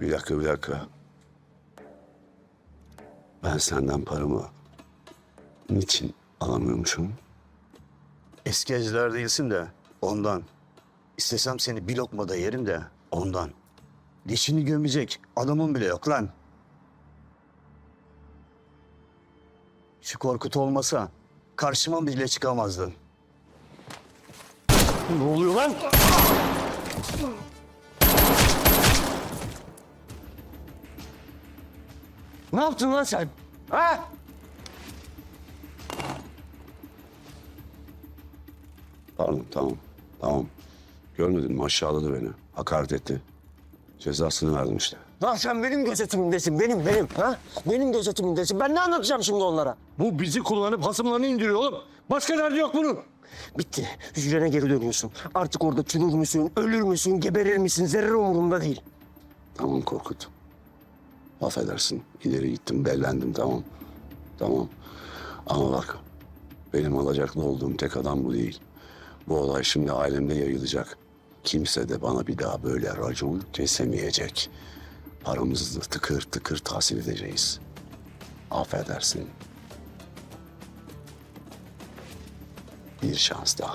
Bir dakika, bir dakika. Ben senden paramı niçin alamıyormuşum? Eski eciler değilsin de ondan. İstesem seni bir lokmada yerim de ondan. Dişini gömecek adamın bile yok lan. Şu Korkut olmasa karşıma bile çıkamazdın. Ne oluyor lan? Ne yaptın lan sen? Ha? Pardon, tamam, tamam. Görmedin mi? Aşağıladı beni. Hakaret etti. Cezasını verdim işte. Lan sen benim gözetimindesin, benim, benim. Ha? Benim gözetimindesin. Ben ne anlatacağım şimdi onlara? Bu bizi kullanıp hasımlarını indiriyor oğlum. Başka derdi yok bunun. Bitti. Hücrene geri dönüyorsun. Artık orada çürür müsün, ölür müsün, geberir misin? Zerre umurumda değil. Tamam Korkut. Affedersin. İleri gittim, bellendim tamam. Tamam. Ama bak, benim alacaklı olduğum tek adam bu değil. Bu olay şimdi alemde yayılacak. Kimse de bana bir daha böyle racon kesemeyecek. Paramızı da tıkır tıkır tahsil edeceğiz. Affedersin. Bir şans daha.